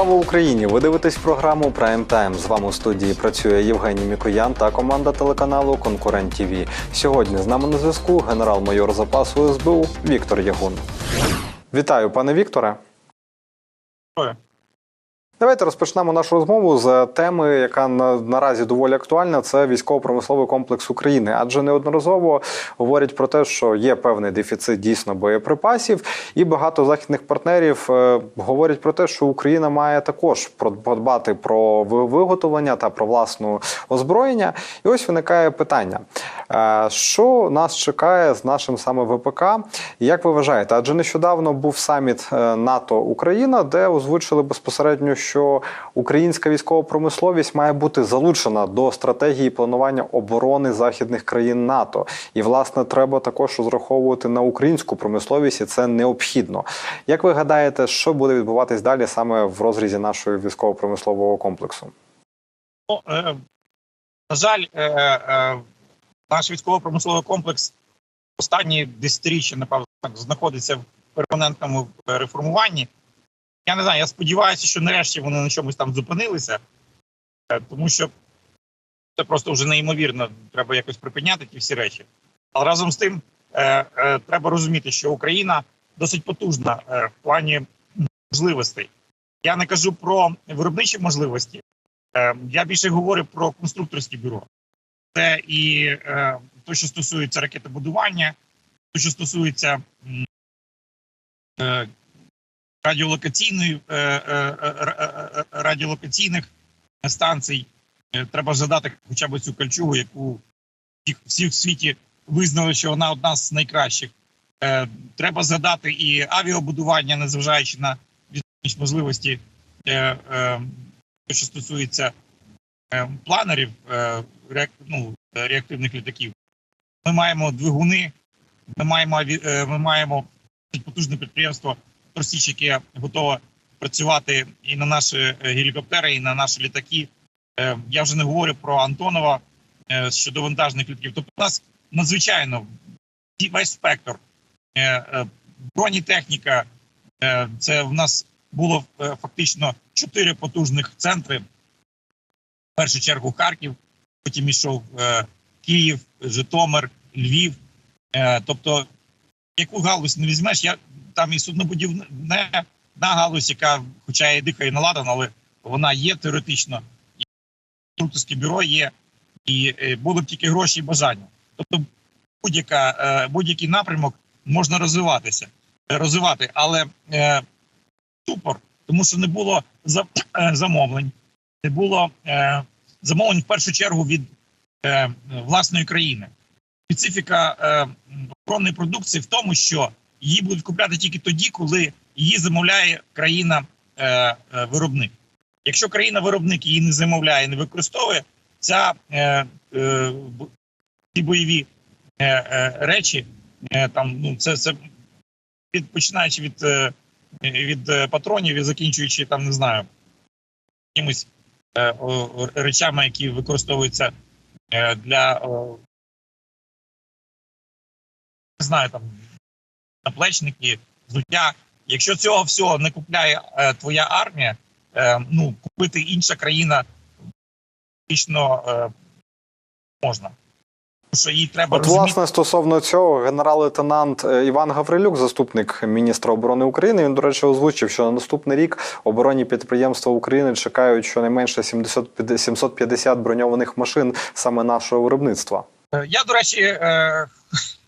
Слава Україні! Ви дивитесь програму Прайм Тайм. З вами у студії працює Євгеній Мікоян та команда телеканалу Конкурент ТВ. Сьогодні з нами на зв'язку генерал-майор запасу СБУ Віктор Ягун. Вітаю, пане Вікторе. Давайте розпочнемо нашу розмову з теми, яка на, наразі доволі актуальна. Це військово-промисловий комплекс України. Адже неодноразово говорять про те, що є певний дефіцит дійсно боєприпасів, і багато західних партнерів е, говорять про те, що Україна має також подбати про виготовлення та про власну озброєння. І ось виникає питання: е, що нас чекає з нашим саме ВПК? Як ви вважаєте? Адже нещодавно був саміт е, НАТО Україна, де озвучили безпосередньо, що українська військова промисловість має бути залучена до стратегії планування оборони західних країн НАТО. І власне треба також розраховувати на українську промисловість, і це необхідно. Як ви гадаєте, що буде відбуватись далі саме в розрізі нашого військово-промислового комплексу? Ну, е, на жаль, е, е, наш військово-промисловий комплекс останні десятиріччя, напевно, так, знаходиться в перманентному реформуванні. Я не знаю, я сподіваюся, що нарешті вони на чомусь там зупинилися, е, тому що це просто вже неймовірно. Треба якось припиняти ті всі речі. Але разом з тим е, е, треба розуміти, що Україна досить потужна е, в плані можливостей. Я не кажу про виробничі можливості. Е, Я більше говорю про конструкторське бюро. Це і е, те, що стосується ракетобудування, те, що стосується е, радіолокаційної е, е, е, радіолокаційних станцій. Треба згадати хоча б цю кальчугу, яку всі, в світі визнали, що вона одна з найкращих. Треба згадати і авіабудування, незважаючи на можливості. Що стосується планерів ну, реактивних літаків, ми маємо двигуни, ми маємо ми маємо потужне підприємство Росіч, яке готове працювати і на наші е, гелікоптери, і на наші літаки. Е, Я вже не говорю про Антонова е, щодо вантажних літаків. Тобто, у нас надзвичайно весь спектр бронетехніка. Це в нас було фактично чотири потужних центри. В першу чергу Харків, потім йшов Київ, Житомир, Львів. Тобто, яку галузь не візьмеш, я там і суднобудівна галузь, яка, хоча і дихає наладана, але вона є теоретично. І конструкторське бюро є, і е, були б тільки гроші і бажання. Тобто, будь-яка, е, будь-який напрямок можна розвиватися, розвивати, але е, ступор, тому що не було е, замовлень, не було е, замовлень в першу чергу від е, власної країни. Специфіка е, оборонної продукції в тому, що її будуть купляти тільки тоді, коли її замовляє країна-виробник. Якщо країна-виробник її не замовляє, не використовує, ця е, е, ці бойові е, е, речі, е, там ну це, це від починаючи від. Е, від е, патронів і закінчуючи там, не знаю, якимись е, речами, які використовуються е, для не знаю, там наплечники, взуття. Якщо цього всього не купляє е, твоя армія, е, ну купити інша країна фактично е, можна. Що їй треба От, розуміти. власне, стосовно цього, генерал-лейтенант е, Іван Гаврилюк, заступник міністра оборони України, він, до речі, озвучив, що на наступний рік оборонні підприємства України чекають щонайменше 750 750 броньованих машин саме нашого виробництва. Е, Я, до речі, е,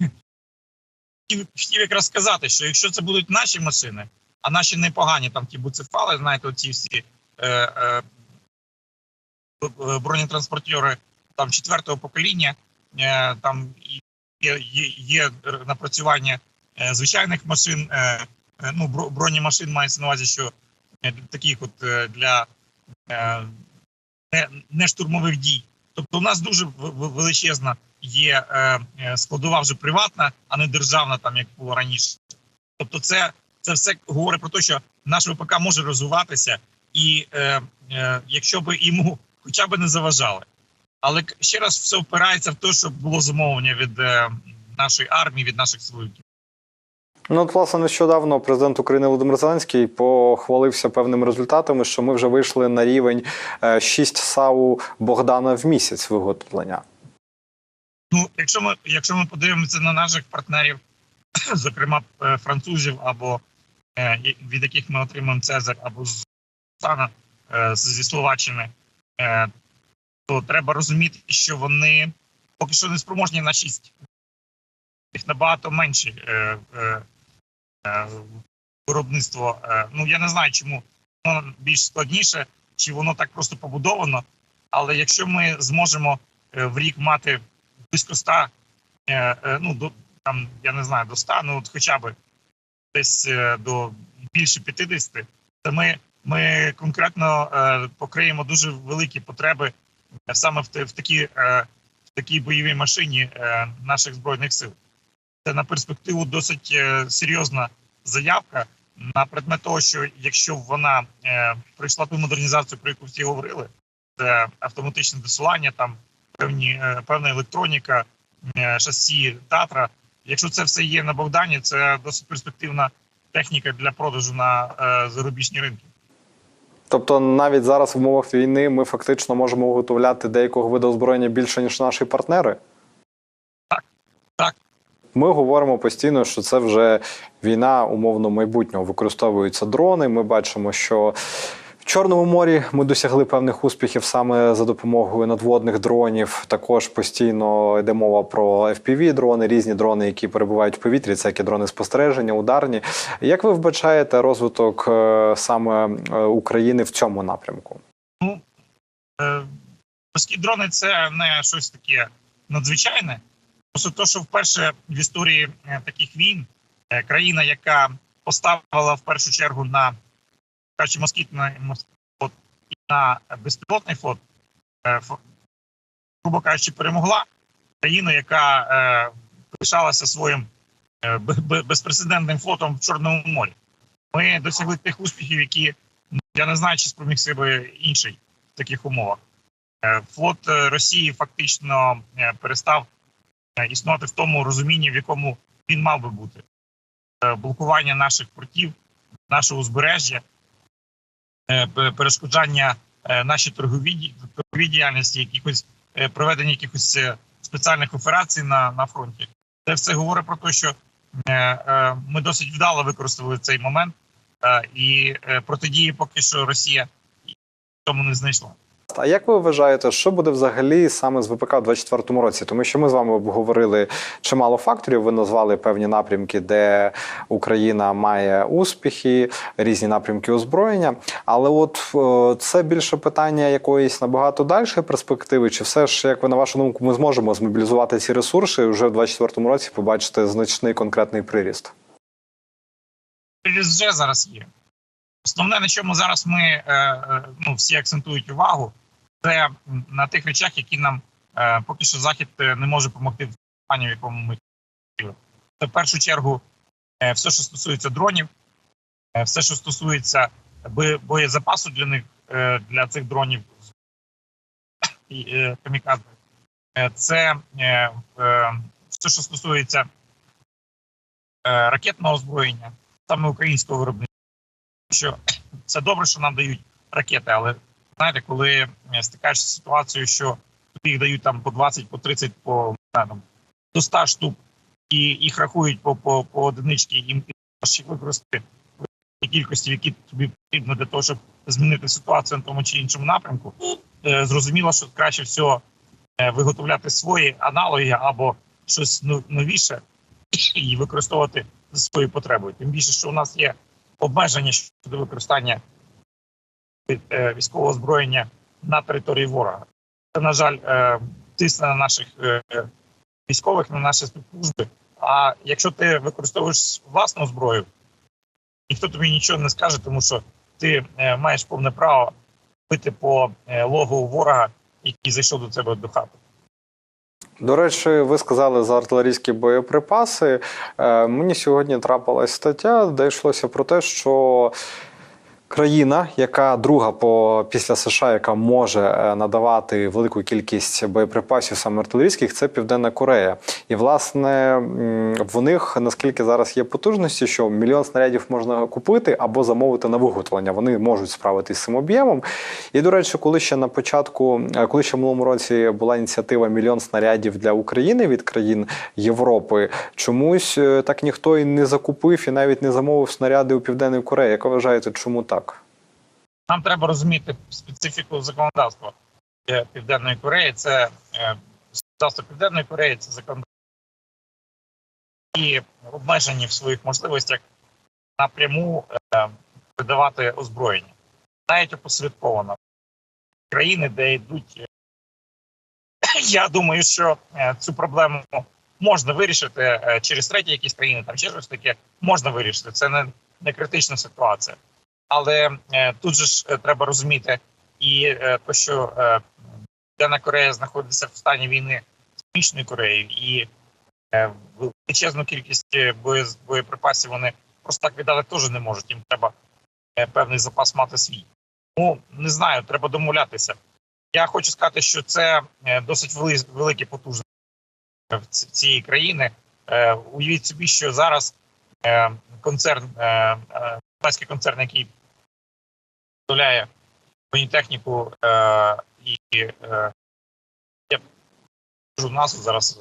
хотів- якраз сказати, що якщо це будуть наші машини, а наші непогані, там ті буцефали, знаєте, оці всі е, е, бронетранспортери там четвертого покоління, е, там є, є, є напрацювання е, звичайних машин, е, е, ну, бро- бронемашин мається на увазі, що е, таких от е, для е, не, штурмових дій. Тобто, у нас дуже величезна є е, е, складова вже приватна, а не державна, там як було раніше. Тобто, це, це все говорить про те, що наш ВПК може розвиватися, і е, е, якщо би йому хоча б не заважали. Але ще раз все впирається в те, щоб було замовлення від е, нашої армії, від наших силовиків. Ну, от, власне, нещодавно президент України Володимир Зеленський похвалився певними результатами, що ми вже вийшли на рівень 6 САУ Богдана в місяць виготовлення. Ну, якщо ми якщо ми подивимося на наших партнерів, зокрема е, французів, або е, від яких ми отримуємо Цезар, або з Стана е, зі Словаччини, то треба розуміти, що вони поки що не спроможні на 6. Їх набагато менше виробництво. Ну я не знаю, чому воно більш складніше, чи воно так просто побудовано. Але якщо ми зможемо в рік мати близько 100, е, е, ну до там я не знаю до 100, ну от хоча б десь е, до більше 50, то ми, ми конкретно покриємо дуже великі потреби саме в, в такі в такій бойовій машині наших збройних сил. Це на перспективу досить серйозна заявка на предмет того, що якщо вона е, пройшла ту модернізацію, про яку всі говорили, це автоматичне досилання, там певні е, певна електроніка, е, шасі Татра. Якщо це все є на Богдані, це досить перспективна техніка для продажу на е, зарубіжні ринки. Тобто, навіть зараз в умовах війни ми фактично можемо виготовляти деякого виду озброєння більше, ніж наші партнери. Так, так. Ми говоримо постійно, що це вже війна умовно майбутнього. Використовуються дрони. Ми бачимо, що Чорному морі ми досягли певних успіхів саме за допомогою надводних дронів. Також постійно йде мова про fpv дрони, різні дрони, які перебувають в повітрі, це як і дрони спостереження, ударні. Як ви вбачаєте розвиток е, саме е, України в цьому напрямку? Е, Морські дрони це не щось таке надзвичайне. Просто то, що вперше в історії е, таких війн е, країна, яка поставила в першу чергу на кажучи, москітний флот і на безпілотний флот, е, грубо кажучи, перемогла країну, яка е, пишалася своїм е, бе- бе- безпрецедентним флотом в Чорному морі. Ми досягли тих успіхів, які я не знаю, чи спроміг себе інший в таких умовах. Флот Росії фактично перестав існувати в тому розумінні, в якому він мав би бути. Блокування наших портів, нашого узбережжя, перешкоджання е, нашій торговій, діяльності, якихось е, проведення якихось е, спеціальних операцій на, на фронті. Це все говорить про те, що е, е, ми досить вдало використали цей момент, е, і е, протидії поки що Росія в цьому не знайшла. А як ви вважаєте, що буде взагалі саме з ВПК в 2024 році? Тому що ми з вами обговорили чимало факторів. Ви назвали певні напрямки, де Україна має успіхи, різні напрямки озброєння. Але от е, це більше питання якоїсь набагато дальшої перспективи, чи все ж, як ви на вашу думку, ми зможемо змобілізувати ці ресурси вже в 2024 році побачити значний конкретний приріст? Приріст вже зараз є. Основне, на чому зараз ми е, е, ну, всі акцентують увагу, це на тих речах, які нам е, поки що Захід е, не може допомогти в плані, в якому ми. Це в першу чергу е, все, що стосується дронів, е, все, що стосується бо- боєзапасу для них е, для цих дронів і е, камікадзе. Е, Це е, е, все, що стосується е, ракетного озброєння, саме українського виробництва. Що це добре, що нам дають ракети, але знаєте, коли е, стикаєшся з ситуацією, що їх дають там по 20, по 30, по там, до 100 штук, і їх рахують по, по, по одиничці, їм їх використати кількості, які тобі потрібно для того, щоб змінити ситуацію на тому чи іншому напрямку. Е, Зрозуміло, що краще всього е, виготовляти свої аналоги або щось ну- новіше і використовувати за своєю потребою. Тим більше, що у нас є обмеження щодо використання військового озброєння на території ворога. Це, на жаль, е, тисне на наших е, військових, на наші спецслужби. А якщо ти використовуєш власну зброю, ніхто тобі нічого не скаже, тому що ти е, маєш повне право бити по е, логу ворога, який зайшов до тебе до хати. До речі, ви сказали за артилерійські боєприпаси. Е, Мені сьогодні трапилась стаття, де йшлося про те, що Країна, яка друга по після США, яка може е, надавати велику кількість боєприпасів саме артилерійських, це Південна Корея. І власне в них наскільки зараз є потужності, що мільйон снарядів можна купити або замовити на виготовлення. Вони можуть справитись з цим об'ємом. І до речі, коли ще на початку, е, коли ще в минулому році була ініціатива мільйон снарядів для України від країн Європи, чомусь е, так ніхто і не закупив і навіть не замовив снаряди у Південної Кореї. Як ви вважаєте, чому так? Нам треба розуміти специфіку законодавства е, Південної Кореї. Це е, законодавство Південної Кореї, це законодавство і обмежені в своїх можливостях напряму е, видавати озброєння, навіть опосередковано країни, де йдуть. Я думаю, що цю проблему можна вирішити через треті якісь країни, там ще щось таке можна вирішити. Це не, не критична ситуація. Але е, тут же ж е, треба розуміти і е, то, що Південна Корея знаходиться в стані війни з Північною Кореєю, і величезну кількість боє- боєприпасів вони просто так віддати теж не можуть. Їм треба певний запас мати свій. Ну не знаю, треба домовлятися. Я хочу сказати, що це досить вели- великі потужності цієї країни. Уявіть собі, що зараз концерн, китайський концерн, який дозволяє бронетехніку е, і е, я кажу назву зараз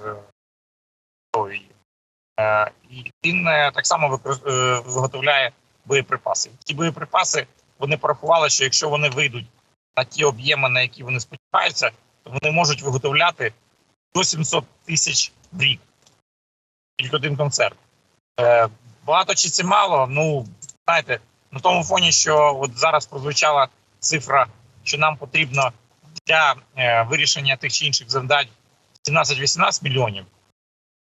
е, і він так само викор- виготовляє боєприпаси. Ті боєприпаси вони порахували, що якщо вони вийдуть на ті об'єми, на які вони сподіваються, то вони можуть виготовляти до 700 тисяч в рік. Тільки один концерт. Багато чи це мало? Ну, знаєте, на тому фоні, що от зараз прозвучала цифра, що нам потрібно для е, вирішення тих чи інших завдань 17-18 мільйонів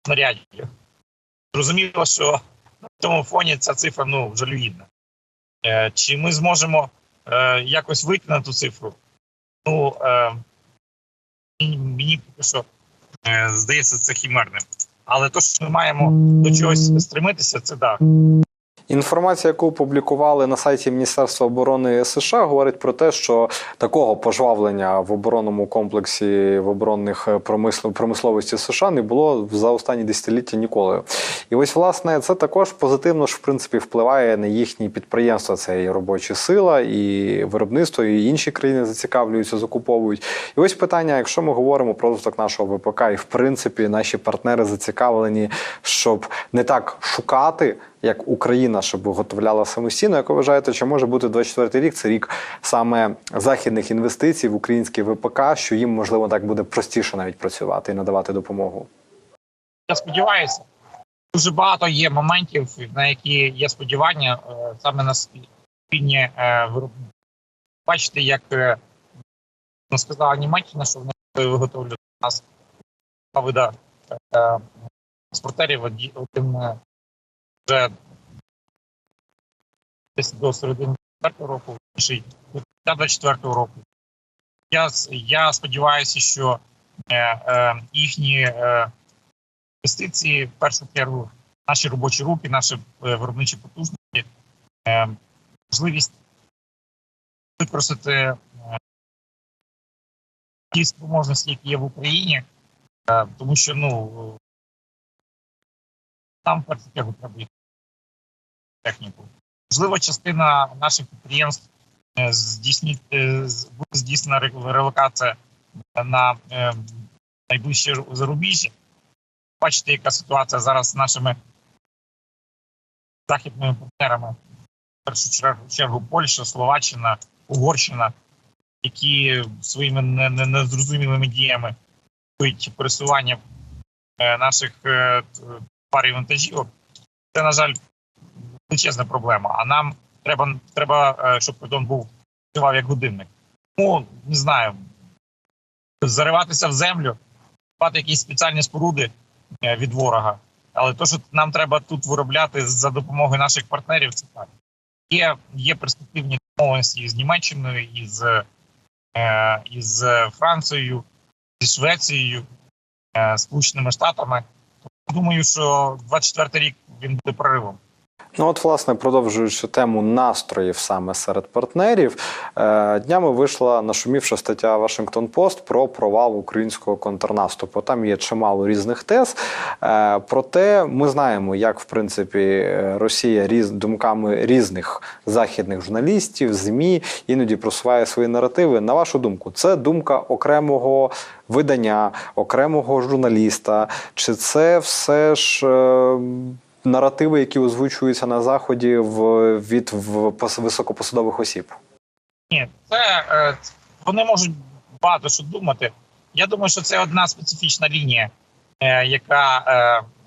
снарядів. Зрозуміло, що на цьому фоні ця цифра ну, жалюгідна. Е, чи ми зможемо е, якось вийти на ту цифру? Ну, е, мені, поки що е, здається це хімерним. Але то, що ми маємо до чогось стремитися, це так. Інформація, яку опублікували на сайті Міністерства оборони США, говорить про те, що такого пожвавлення в оборонному комплексі в оборонних промислов промисловості США не було за останні десятиліття ніколи. І ось власне це також позитивно ж в принципі впливає на їхні підприємства. Це і робоча сила, і виробництво, і інші країни зацікавлюються, закуповують. І ось питання: якщо ми говоримо про розвиток нашого ВПК, і в принципі наші партнери зацікавлені, щоб не так шукати як Україна, щоб виготовляла самостійно. Як ви вважаєте, чи може бути 24 рік? Це рік саме західних інвестицій в український ВПК, що їм можливо так буде простіше навіть працювати і надавати допомогу? Я сподіваюся, дуже багато є моментів, на які є сподівання е, саме на спільні е, виробництва. Бачите, як е, ну, сказала Німеччина, що вони виготовлюють у нас два вида е, спортерів оді- один вже десь до середини 4 року, інший до 24 року. Я, я сподіваюся, що е, е, їхні е, інвестиції, в першу чергу, наші робочі руки, наші е, виробничі потужності, е, можливість використати е, ті спроможності, які є в Україні, е, тому що ну там в першу чергу треба їх техніку. Можливо, частина наших підприємств е, здійснить е, буде здійснена релокація на е, найближче зарубіжжя. Бачите, яка ситуація зараз з нашими західними партнерами, в першу чергу, чергу Польща, Словаччина, Угорщина, які своїми не- не- незрозумілими діями ведуть пересування наших і вантажівок. Це, на жаль, величезна проблема. А нам треба, треба е, щоб кордон був працював як годинник. Ну, не знаю, зариватися в землю, будувати якісь спеціальні споруди е, від ворога. Але то, що нам треба тут виробляти за допомогою наших партнерів, це так. Є, є перспективні домовленості з Німеччиною, із, е, із Францією, зі Швецією, е, Сполученими Штатами. Думаю, що 24 рік він буде проривом. Ну, от, власне, продовжуючи тему настроїв саме серед партнерів, е, днями вийшла нашумівша стаття Вашингтон Пост про провал українського контрнаступу. Там є чимало різних тез. Е, Проте ми знаємо, як в принципі е, Росія різ думками різних західних журналістів, змі іноді просуває свої наративи. На вашу думку, це думка окремого видання, окремого журналіста, чи це все ж? Наративи, які озвучуються на заході в від в високопосадових осіб. Ні, це е, вони можуть багато що думати. Я думаю, що це одна специфічна лінія, е, яка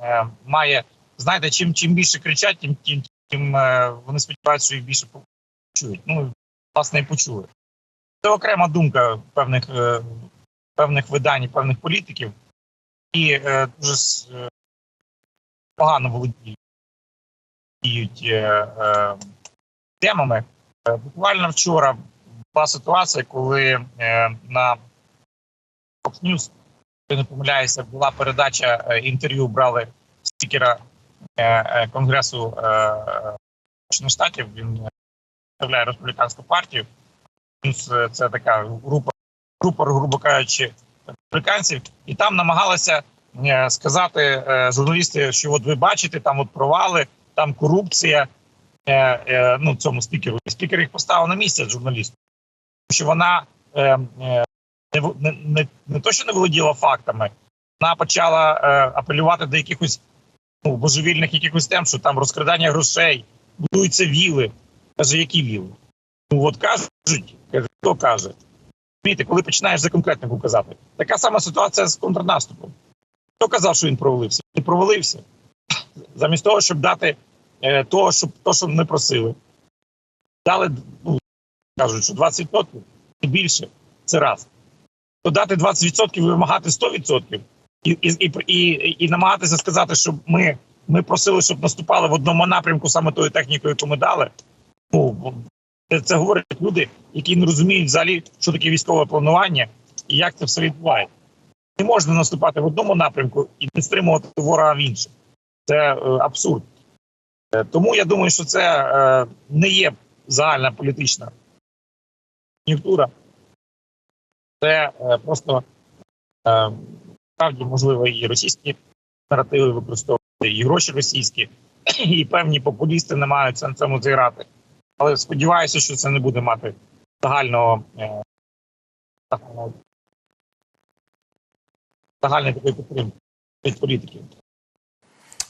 е, має, знаєте, чим чим більше кричать, тим тим, тим вони сподіваються, що їх більше почують. Ну, власне, і почули. Це окрема думка певних певних видань, певних політиків, і дуже погано володіють е, е, темами. Е, Буквально вчора була ситуація, коли е, на Fox News, я не помиляюся, була передача е, інтерв'ю брали спікера е, е, Конгресу е, Штатів. Він представляє республіканську партію. Е, це така група, група, грубо кажучи, республіканців, і там намагалися е, сказати е, журналісти, що от ви бачите, там от провали, там корупція. Е, е, ну, цьому спікеру. Спікер їх поставив на місце журналісту. Тому що вона е, е, не, не, не, то, що не володіла фактами, вона почала е, апелювати до якихось ну, божевільних якихось тем, що там розкрадання грошей, будуються віли. Каже, які віли? Ну от кажуть, хто каже? Коли починаєш за конкретнику казати. Така сама ситуація з контрнаступом. Хто казав, що він провалився? Він провалився. Замість того, щоб дати е, того, щоб то, що ми просили. Дали, ну, кажуть, що 20% і більше це раз. То дати 20% і вимагати 100% і, і, і, і, і намагатися сказати, щоб ми, ми просили, щоб наступали в одному напрямку саме тою технікою, яку ми дали. Ну, це говорять люди, які не розуміють взагалі, що таке військове планування і як це все відбувається. Не можна наступати в одному напрямку і не стримувати ворога в іншому. Це е, абсурд. Е, Тому я думаю, що це е, не є загальна політична кон'юнктура. Це просто справді можливо і російські наративи використовувати, і гроші російські, і певні популісти не мають на цьому зіграти. Але сподіваюся, що це не буде мати загального- загальної такої підтримки від політиків.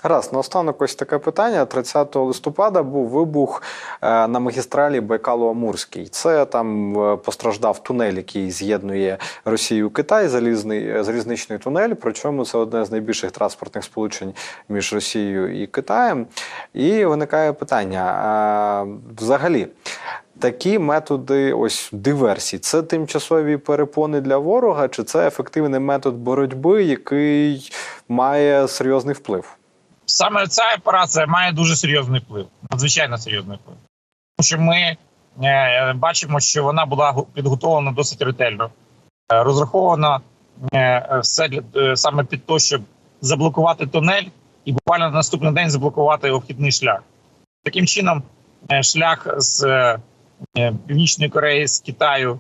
Гаразд, наостанок ось таке питання. 30 листопада був вибух е, на магістралі Байкало-Амурський. Це там е, постраждав тунель, який з'єднує Росію Китай, залізний е, залізничний тунель. Причому це одне з найбільших транспортних сполучень між Росією і Китаєм. І виникає питання: взагалі. Такі методи ось диверсій це тимчасові перепони для ворога, чи це ефективний метод боротьби, який має серйозний вплив? Саме ця операція має дуже серйозний вплив, надзвичайно серйозний вплив. Тому що ми е, бачимо, що вона була підготовлена досить ретельно, е, розрахована е, все для, е, саме під те, щоб заблокувати тунель і буквально на наступний день заблокувати обхідний шлях. Таким чином, е, шлях з е, Північної Кореї, з Китаю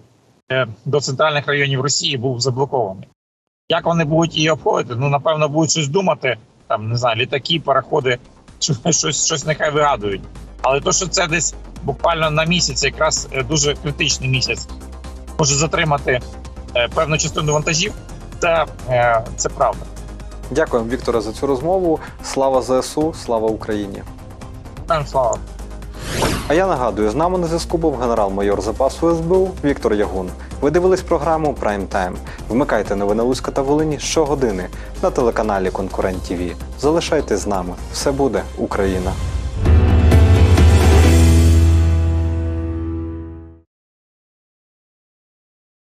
до центральних районів Росії був заблокований. Як вони будуть її обходити? Ну, напевно, будуть щось думати, там не знаю, літаки, пароходи, щось, щось нехай вигадують. Але то, що це десь буквально на місяць, якраз е, дуже критичний місяць, може затримати е, певну частину вантажів, це, е, це правда. Дякуємо, Вікторе, за цю розмову. Слава ЗСУ, слава Україні. Нам слава. А я нагадую, з нами на зв'язку був генерал-майор запасу СБУ Віктор Ягун. Ви дивились програму Прайм Тайм. Вмикайте новини Луцька та Волині щогодини на телеканалі Конкурент ТВ. Залишайтесь з нами. Все буде Україна.